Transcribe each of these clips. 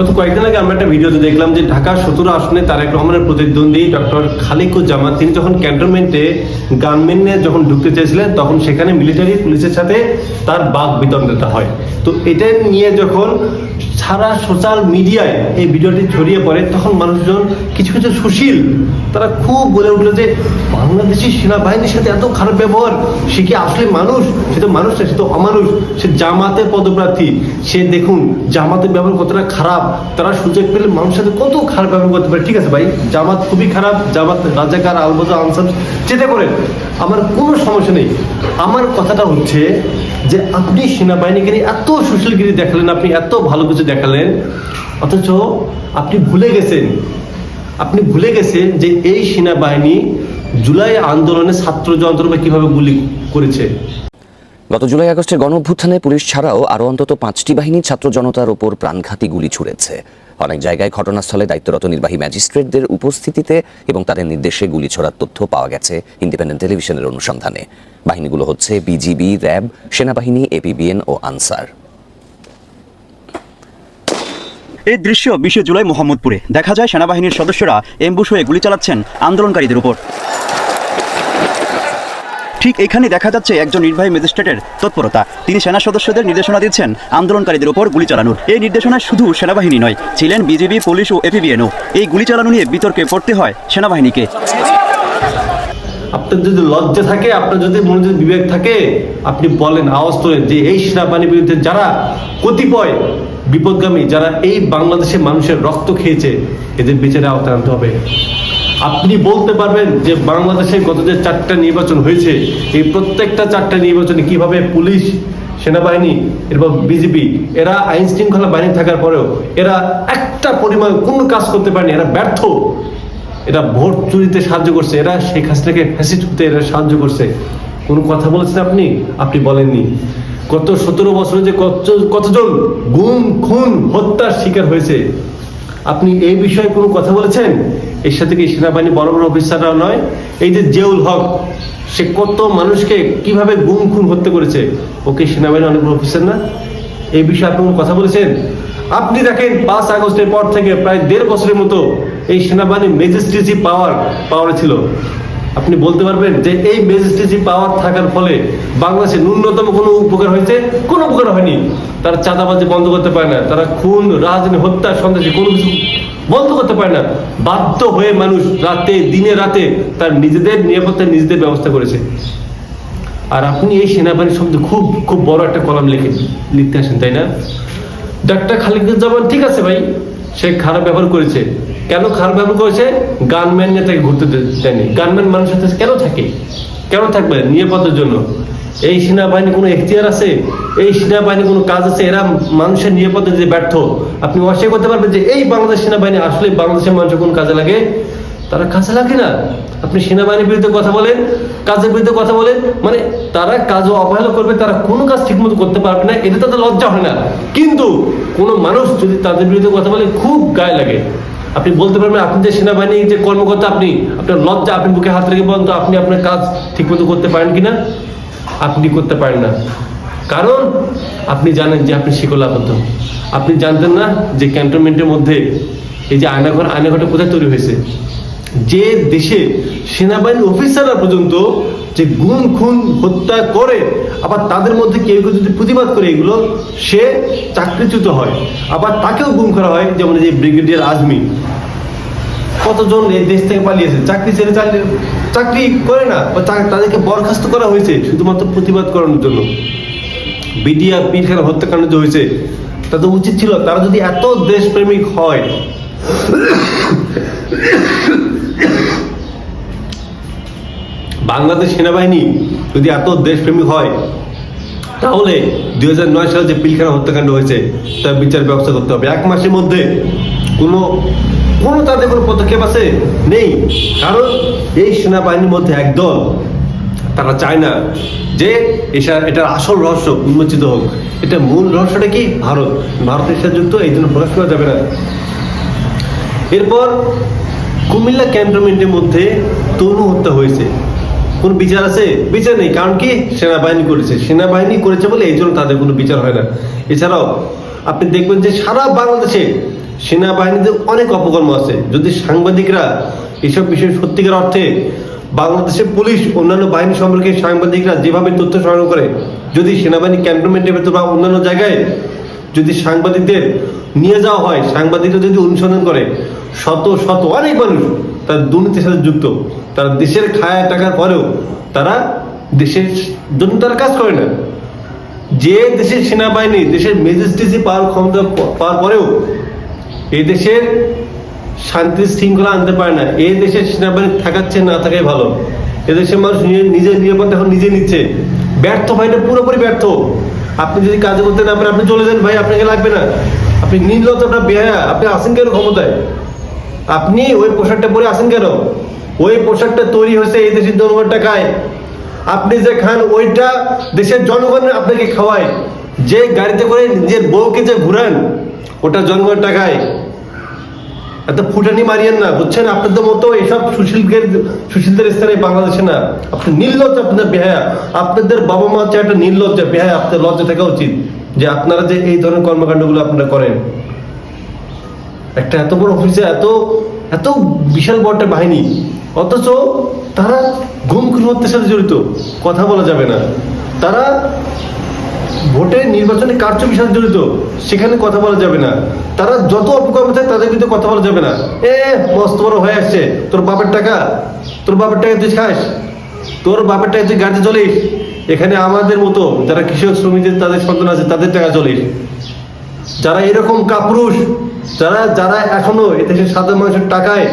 গত কয়েকদিন আগে আমরা একটা ভিডিওতে দেখলাম যে ঢাকা সতেরো আসনে তারেক রহমানের প্রতিদ্বন্দ্বী ডক্টর খালিকুজ্জামান, তিনি যখন ক্যান্টনমেন্টে গানমেন্টে যখন ঢুকতে চেয়েছিলেন, তখন সেখানে মিলিটারি পুলিশের সাথে তার বাক বিতণ্ডতা হয়। তো এটা নিয়ে যখন সারা সোশ্যাল মিডিয়ায় এই ভিডিওটি ছড়িয়ে পড়ে, তখন মানুষজন কিছু কিছু সুশীল, তারা খুব বলে উঠল যে, বাংলাদেশি সেনাবাহিনীর সাথে এত খারাপ ব্যবহার, সে কি আসলে মানুষ? সে তো মানুষ সে তো অমানুষ, সে জামাতে পদপ্রার্থী। সে দেখুন, জামাতের ব্যবহার কতটা খারাপ, তারা সুযোগ পেলে মানুষের সাথে কত খারাপ ব্যবহার করতে পারে। ঠিক আছে ভাই, জামাত খুবই খারাপ, জামাত রাজাকার, আলবদা, আনসার, যেতে করেন আমার কোনো সমস্যা নেই। আমার কথাটা হচ্ছে যে আপনি সেনাবাহিনীকে এত সুশীলগিরি দেখালেন, আপনি এত ভালো কিছু দেখালেন, অথচ আপনি ভুলে গেছেন। আপনি ভুলে গেছেন যে এই সেনাবাহিনী জুলাই আন্দোলনে ছাত্র যন্ত্রণা কীভাবে গুলি করেছে। গত জুলাই আগস্টের গণ অভ্যুত্থানে পুলিশ ছাড়াও আরও অন্তত পাঁচটি বাহিনী ছাত্র জনতার ওপর প্রাণঘাতী গুলি ছুড়েছে। অনেক জায়গায় ঘটনাস্থলে দায়িত্বরত নির্বাহী ম্যাজিস্ট্রেটদের উপস্থিতিতে এবং তাদের নির্দেশে গুলি ছোড়ার তথ্য পাওয়া গেছে ইন্ডিপেন্ডেন্ট টেলিভিশনের অনুসন্ধানে। বাহিনীগুলো হচ্ছে বিজিবি, র্যাব, সেনাবাহিনী, এপিবিএন ও আনসার। এই দৃশ্য বিশে জুলাই মোহাম্মদপুরে। দেখা যায় সেনাবাহিনীর সদস্যরা এমবুশ হয়ে গুলি চালাচ্ছেন আন্দোলনকারীদের উপর। ঠিক এখানে দেখা যাচ্ছে একজন নির্বাহী ম্যাজিস্ট্রেটের তৎপরতা। তিনি সেনা সদস্যদের নির্দেশনা দিচ্ছেন আন্দোলনকারীদের উপর গুলি চালানোর। এই নির্দেশনা শুধু সেনাবাহিনী নয়, ছিলেন বিজিবি, পুলিশ ও এপিবিএনও। এই গুলি চালানো নিয়ে বিতর্কে পড়তে হয় সেনাবাহিনীকে। আপনার যদি লজ্জা থাকে, আপনার যদি মনে যদি বিবেক থাকে, আপনি বলেন, আওয়াজ তোলেন যে এই সেনাবাহিনীর বিরুদ্ধে যারা কতিপয় বিপদগামী, যারা এই বাংলাদেশের মানুষের রক্ত খেয়েছে, এদের বিচারে আওতায় আনতে হবে। আপনি বলতে পারবেন যে বাংলাদেশে গত যে চারটা নির্বাচন হয়েছে, এই প্রত্যেকটা চারটা নির্বাচনে কীভাবে পুলিশ, সেনাবাহিনী, এরপর বিজেপি এরা আইন শৃঙ্খলা বাহিনী থাকার পরেও এরা একটা পরিমাণ কোনো কাজ করতে পারেনি, এরা ব্যর্থ। এরা ভোট চুরিতে সাহায্য করছে, এরা শেখ হাসিনাকে ফ্যাসিস্ট হতে এরা সাহায্য করছে। কোনো কথা বলেছেন আপনি? আপনি বলেননি। গত সতেরো বছরে যে কত, কতজন গুম, খুন, হত্যার শিকার হয়েছে, আপনি এই বিষয়ে কোনো কথা বলেছেন? এর সাথে কি সেনাবাহিনী বড় বড় অফিসাররা নয়, এই যে জেউল হক, সে কত মানুষকে কীভাবে গুম খুন হত্যা করেছে, ওকে সেনাবাহিনী অনেক বড় অফিসার না? এই বিষয়ে আপনি কথা বলেছেন? আপনি দেখেন, পাঁচ আগস্টের পর থেকে প্রায় দেড় বছরের মতো এই সেনাবাহিনীর মেজিস্ট্রেসি পাওয়ার পাওয়ার ছিল। আপনি বলতে পারবেন যে এই ম্যাজিস্ট্রেসি পাওয়ার থাকার ফলে বাংলাদেশে ন্যূনতম কোনো উপকার হয়েছে? কোনো উপকার হয়নি। তারা চাঁদাবাজি বন্ধ করতে পারে না। তারা খুন, রাজনীতি, হত্যা, সন্ত্রাসী কোনো কিছু বন্ধ করতে পারে না। বাধ্য হয়ে মানুষ রাতে, দিনে রাতে তার নিজেদের নিরাপত্তা, নিজেদের ব্যবস্থা করেছে। আর আপনি এই সেনাবাহিনী সম্বন্ধে খুব খুব বড় একটা কলাম লিখে, লিখতে আসেন, তাই না? ডাক্তার খালিদুজ্জামান, ঠিক আছে ভাই, সে খারাপ ব্যবহার করেছে। কেন খারাপ ব্যবহার করেছে? গানম্যান নিয়ে তাকে ঘুরতে দেয়নি। গানম্যান মানুষের সাথে কেন থাকে? কেন থাকবে? নিরাপদের জন্য। এই সেনাবাহিনী কোনো এখতিয়ার আছে? এই সেনাবাহিনী কোনো কাজ আছে? এরা মানুষের নিরাপদে যে ব্যর্থ। আপনি অস্বীকার করতে পারবেন যে এই বাংলাদেশ সেনাবাহিনী আসলে বাংলাদেশের মানুষের কোন কাজে লাগে? তারা কাজে লাগে না। আপনি সেনাবাহিনীর বিরুদ্ধে কথা বলেন, কাজের বিরুদ্ধে কথা বলেন মানে তারা কাজ অবহেলা করবে, তারা কোনো কাজ ঠিকমতো করতে পারবে না, এতে তাদের লজ্জা হয় না। কিন্তু কোনো মানুষ যদি তাদের বিরুদ্ধে কথা বলে, খুব গায়ে লাগে। আপনি বলতে পারবেন, আপনি যে সেনাবাহিনী যে কর্মকর্তা আপনি, আপনার লজ্জা আপনি বুকে হাত রেখে বলেন তো আপনি আপনার কাজ ঠিকমতো করতে পারেন কিনা? আপনি করতে পারেন না। কারণ আপনি জানেন যে আপনি শিকল আবদ্ধ। আপনি জানতেন না যে ক্যান্টনমেন্টের মধ্যে এই যে আয়নাঘর, আয়নাঘরটা কোথায় তৈরি হয়েছে? যে দেশে সেনাবাহিনী অফিসাররা পর্যন্ত যে গুম, খুন, হত্যা করে আবার তাদের মধ্যে কেউ কেউ যদি প্রতিবাদ করে এগুলো, সে চাকরিচ্যুত হয়। আবার তাকেও গুম করা হয়, যেমন যে ব্রিগেডিয়ার আজমি। কতজন এই দেশ থেকে পালিয়েছে? চাকরি ছেড়ে চালিয়ে চাকরি করে না তাদেরকে বরখাস্ত করা হয়েছে শুধুমাত্র প্রতিবাদ করানোর জন্য। বিডিয়া পিলখানা হত্যাকাণ্ড যে হয়েছে তাদের উচিত ছিল, তারা যদি এত দেশপ্রেমিক হয়। বাংলাদেশ সেনাবাহিনী যদি এত দেশপ্রেমিক হয়, তাহলে দুই হাজার নয় সালে যে পিলখানা হত্যাকাণ্ড হয়েছে, তার বিচার ব্যবস্থা করতে হবে। এক মাসের মধ্যে কোনো কোনো তাদের কোনো পদক্ষেপ আছে? নেই। কারণ এই সেনাবাহিনীর মধ্যে একদল তারা চায় না যে এটা এটার আসল রহস্য উন্মোচিত হোক। এটা মূল রহস্যটা কি? ভারত। ভারতের সাথে যুক্ত, এই জন্য প্রকাশ করা যাবে না। এরপর কুমিল্লা ক্যান্টনমেন্টের মধ্যে তরু হত্যা হয়েছে। কোন বিচার আছে? বিচার নেই, কারণ কি? সেনাবাহিনী করেছে। সেনাবাহিনী করেছে বলে এই জন্য তাদের কোনো বিচার হয় না। এছাড়াও, আপনি দেখবেন যে সারা বাংলাদেশে সেনাবাহিনীতে অনেক অপকর্ম আছে। যদি সাংবাদিকরা এসব বিষয়ে সত্যিকার অর্থে বাংলাদেশের পুলিশ, অন্যান্য বাহিনী সম্পর্কে সাংবাদিকরা যেভাবে তথ্য সংগ্রহ করে, যদি সেনাবাহিনী ক্যান্টনমেন্টের ভেতর বা অন্যান্য জায়গায় যদি সাংবাদিকদের নিয়ে যাওয়া হয়। সাংবাদিকরা যদি অনুসন্ধান করে, শত শত অনেক মানুষ তারা দুর্নীতির সাথে যুক্ত। তারা দেশের খায়া টাকার পরেও তারা দেশের জন্য তারা কাজ করে না। যে দেশের সেনাবাহিনী, দেশের মেজিস্ট্রেসি পাওয়ার ক্ষমতা পাওয়ার পরেও এই দেশের শান্তি শৃঙ্খলা আনতে পারে না। এই দেশের সেনাবাহিনী থাকাচ্ছে না থাকাই ভালো। এদেশের মানুষ নিজে নিজের নিরাপত্তা এখন নিজে নিচ্ছে। ব্যর্থ ভাইটা পুরোপুরি ব্যর্থ। আপনি যদি কাজ করতে না পারেন, আপনি চলে যান ভাই, আপনাকে লাগবে না। আপনি নির্লতটা বেহায়া আপনি আসেন কেন ক্ষমতায়? আপনি ওই পোশাকটা পরে আসেন কেন? ওই পোশাকটা তৈরি হয়েছে এই দেশের জনগণ টাকায়। আপনি যে খান, ওইটা দেশের জনগণ আপনাকে খাওয়ায়। যে গাড়িতে করে নিজের বউকে যে ঘুরান, ওটা জনগণ টাকায়। এত ফুটানি মারিয়েন না, বুঝছেন? আপনাদের মতো এসব সুশীলদের সুশীলদের স্থানে বাংলাদেশে না। আপনি নির্লজ্জ আপনাদের বেহায়া। আপনাদের বাবা মা হচ্ছে একটা নির্লজ্জ বেহায়া। আপনাদের লজ্জা থাকা উচিত যে আপনারা যে এই ধরনের কর্মকাণ্ডগুলো আপনারা করেন। একটা এত বড় অফিসে এত এত বিশাল বড় একটা বাহিনী। অথচ তারা গুম খুন হত্যার সাথে জড়িত। কথা বলা যাবে না। তারা ভোটে নির্বাচনে কারচুপির সাথে জড়িত? সেখানে কথা বলা যাবে না। তারা যত অপকর্ম থাকে তাদের বিরুদ্ধে কথা বলা যাবে না। এ, মস্ত বড় হয়ে আসছে। তোর বাপের টাকা? তোর বাপের টাকা তুই খাস? তোর বাপের টাকা তুই গাড়িতে চলিস? এখানে আমাদের মতো যারা কৃষক শ্রমিকদের, তাদের সন্তান আছে, তাদের টাকা চলিস। যারা এরকম কাপুরুষ, যারা যারা এখনও এদেশের সাধারণ মানুষের টাকায়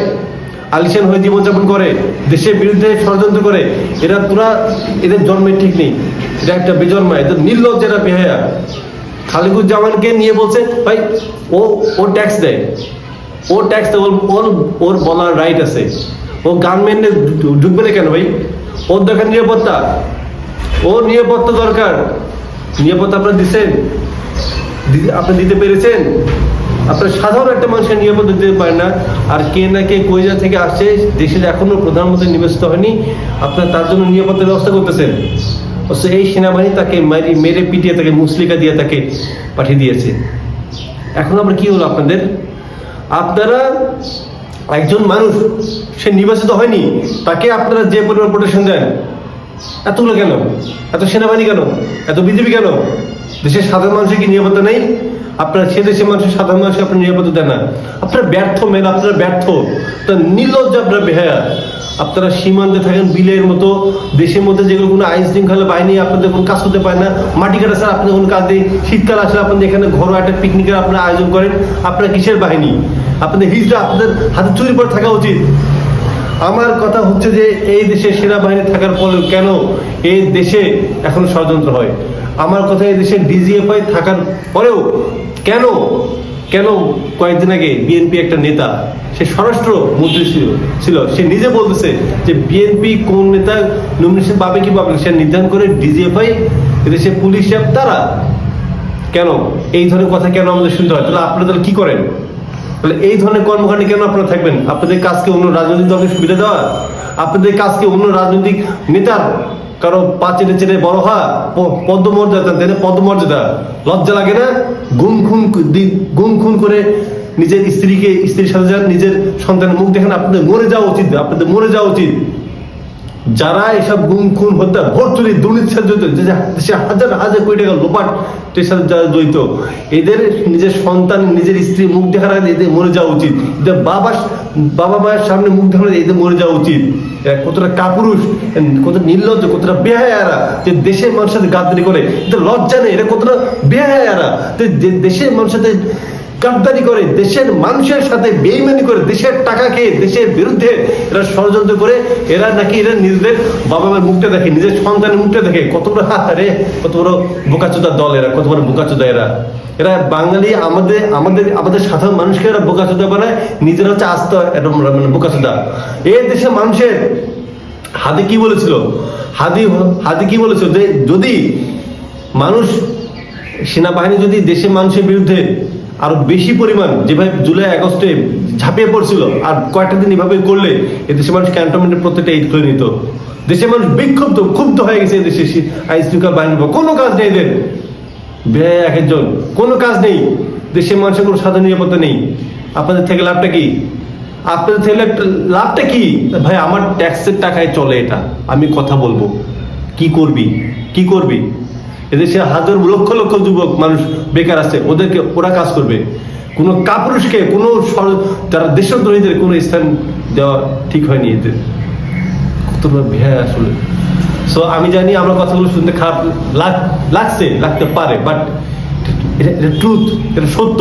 আলিশান হয়ে জীবনযাপন করে, দেশের বিরুদ্ধে ষড়যন্ত্র করে, এরা তোরা এদের জন্মের ঠিক নেই। এটা একটা বেজন্মা, এদের নির্লজ্জ এরা বেহায়া। খালিকুজ্জামানকে নিয়ে বলছে, ভাই, ও ও ট্যাক্স দেয়। ও ট্যাক্স দেয়, ওর ওর বলার রাইট আছে। ও গার্মেন্টে ঢুকবে না কেন ভাই? ওর দরকার নিরাপত্তা। ও নিরাপত্তা দরকার। নিরাপত্তা আপনারা দিচ্ছেন আপনি দিতে পেরেছেন। আপনার সাধারণ একটা মানুষের নিরাপত্তা দিতে পারেন না। আর কে না কে কইজা থেকে আসছে, দেশের এখনও প্রধানমন্ত্রী নিবেশিত হয়নি। আপনার তার জন্য নিরাপত্তার ব্যবস্থা করতেছেন। অথচ এই সেনাবাহিনী তাকে মারি, মেরে, পিটিয়ে তাকে মুসলিকা দিয়ে তাকে পাঠিয়ে দিয়েছে। এখন আবার কি হলো আপনাদের? আপনারা একজন মানুষ, সে নির্বাচিত হয়নি। তাকে আপনারা যে পরিমাণ প্রোটেকশন দেন, এতগুলো কেন? এত সেনাবাহিনী কেন? এত বিজেপি কেন? দেশের সাধারণ মানুষের কি নিরাপত্তা নেই? আপনারা সে দেশের মানুষের সাধারণ মানুষকে আপনার নিরাপত্তা দেন না। আপনারা ব্যর্থ মেন আপনারা ব্যর্থ। নির্লজ্জ আপনারা বেহায়া। আপনারা সীমান্তে থাকেন বিলের মতো। দেশের মধ্যে যেগুলো কোনো আইন শৃঙ্খলা বাহিনী আপনাদের কোনো কাজ করতে পারে না। মাটি কাটা ছাড়া আপনাদের কোনো কাজ নেই। শীতকাল আসলে আপনাদের এখানে ঘরোয়া একটা পিকনিকের আপনারা আয়োজন করেন। আপনারা কিসের বাহিনী? আপনাদের হিজড়া, আপনাদের হাতে চুরি পরে থাকা উচিত। আমার কথা হচ্ছে যে, এই দেশে সেনাবাহিনী থাকার পরেও কেন এই দেশে এখন ষড়যন্ত্র হয়? আমার কথা এই দেশে ডিজিএফআই থাকার পরেও কেন কেন কয়েকদিন আগে বিএনপি একটা নেতা, সে স্বরাষ্ট্র মন্ত্রী ছিল সে নিজে বলতেছে যে বিএনপি কোন নেতা নমিনেশন পাবে কি পাবে সে নির্ধারণ করে ডিজিএফআই এদেশে পুলিশ তারা। কেন? এই ধরনের কথা কেন আমাদের শুনতে হয়? তাহলে আপনারা তাহলে কি করেন? তাহলে এই ধরনের কর্মকাণ্ডে কেন আপনারা থাকবেন? আপনাদের কাজকে অন্য রাজনৈতিক দলকে সুবিধা দেওয়া? আপনাদের কাজকে অন্য রাজনৈতিক নেতার কারও পা চেটে চেটে বড় হওয়া পদ্মমর্যাদা দেন পদমর্যাদা লজ্জা লাগে না? গুম খুন গুম খুন করে নিজের স্ত্রীকে, স্ত্রীর সাথে যান, নিজের সন্তানের মুখ দেখেন, আপনাদের মরে যাওয়া উচিত আপনাদের মরে যাওয়া উচিত। যারা এসব গুম খুন হত্যা ভোট চুরি দুর্নীতির সাথে জড়িত দেশে হাজার হাজার কোটি টাকা লোপাটের সাথে যারা জড়িত, এদের নিজের সন্তান, নিজের স্ত্রী মুখ দেখার এদের মরে যাওয়া উচিত। এদের বাবা বাবা মায়ের সামনে মুখ আগে এদের মরে যাওয়া উচিত। কতটা কাপুরুষ কতটা নির্লজ্জ, কতটা বেহায়ারা যে দেশের মানুষের সাথে গাদ্দারি করে এদের লজ্জা নেই এরা কতটা বেহায়ারা যে দেশের মানুষের সাথে গাদ্দারি করে, দেশের মানুষের সাথে বেইমানি করে, দেশের টাকা খেয়ে, দেশের বিরুদ্ধে এরা ষড়যন্ত্র করে, এরা নাকি এরা নিজেদের বাবা মায়ের মুখটা দেখে, নিজের সন্তানের মুখটা দেখে, কত বড়, আরে, কত বড় বোকাচোদা দল এরা, কত বড় বোকাচোদা এরা। এরা বাঙালি আমাদের আমাদের আমাদের সাধারণ মানুষকে এরা বোকাচোদা বানায়, নিজেরা হচ্ছে আস্ত একটা মানে বোকাচোদা এই দেশের মানুষের, হাদি কি বলেছিল? হাদি হাদি কি বলেছিল? যে যদি মানুষ, সেনাবাহিনী যদি দেশের মানুষের বিরুদ্ধে আরও বেশি পরিমাণ, যেভাবে জুলাই আগস্টে ঝাঁপিয়ে পড়ছিল, আর কয়েকটা দিন এভাবে করলে এ দেশের মানুষ ক্যান্টনমেন্টের প্রত্যেকটা ঈদ করে নিত। দেশের মানুষ বিক্ষুব্ধ, ক্ষুব্ধ হয়ে গেছে এদেশে আইন শৃঙ্খলা বাহিনীর। কোনো কাজ নেই এদের। ব্যয় এক একজন কোনো কাজ নেই। দেশের মানুষের কোনো সাধারণ নিরাপত্তা নেই। আপনাদের থেকে লাভটা কি? আপনাদের থেকে লাভটা কি? ভাই, আমার ট্যাক্সের টাকায় চলে এটা। আমি কথা বলব। কি করবি? কি করবি? এদেশে হাজার, লক্ষ লক্ষ যুবক মানুষ বেকার আছে। ওদেরকে ওরা কাজ করবে। কোনো কাপুরুষকে, কোনো যারা দেশদ্রোহীদের কোনো স্থান দেওয়া ঠিক হয়নি এদের। কতটা ভ্যা আসলে। সো আমি জানি আমার কথাগুলো শুনতে খারাপ লাগছে, লাগতে পারে বাট এটা ট্রুথ এটা সত্য।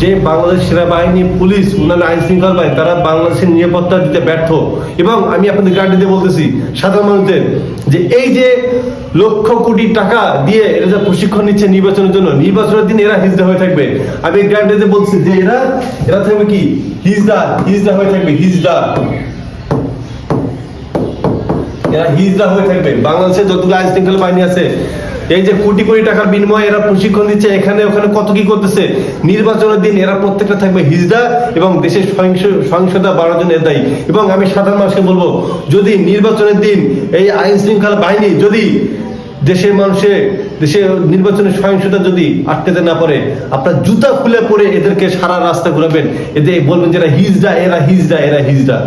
যে বাংলাদেশ সেনাবাহিনী, পুলিশ, অন্যান্য আইন শৃঙ্খলা বাহিনী, তারা বাংলাদেশের নিরাপত্তা দিতে ব্যর্থ। এবং আমি আপনাদের গ্যারান্টি দিয়ে বলতেছি, সাধারণ মানুষদের, যে এই যে লক্ষ কোটি টাকা দিয়ে এরা যে প্রশিক্ষণ নিচ্ছে নির্বাচনের জন্য, নির্বাচনের দিন এরা হিজদা হয়ে থাকবে। আমি গ্যারান্টি দিয়ে বলছি যে এরা এরা থাকবে কি? হিজদা হিজদা হয়ে থাকবে হিজদা এরা হিজড়া হয়ে থাকবে। বাংলাদেশে যতগুলো আইন শৃঙ্খলা বাহিনী আছে, এই যে কোটি কোটি টাকার বিনিময়ে এরা প্রশিক্ষণ দিচ্ছে, এখানে, ওখানে কত কি করতেছে? নির্বাচনের দিন এরা প্রত্যেকটা থাকবে হিজড়া এবং দেশের সহিংস, সহিংসতা বাড়ার জন্য এর দায়ী। এবং আমি সাধারণ মানুষকে বলব, যদি নির্বাচনের দিন এই আইন শৃঙ্খলা বাহিনী যদি দেশের মানুষের দেশের নির্বাচনের সহিংসতা যদি আটকাতে না পারে, আপনার জুতা খুলে পরে এদেরকে সারা রাস্তা ঘুরাবেন। এদের বলবেন যে এরা হিজড়া এরা হিজড়া এরা হিজড়া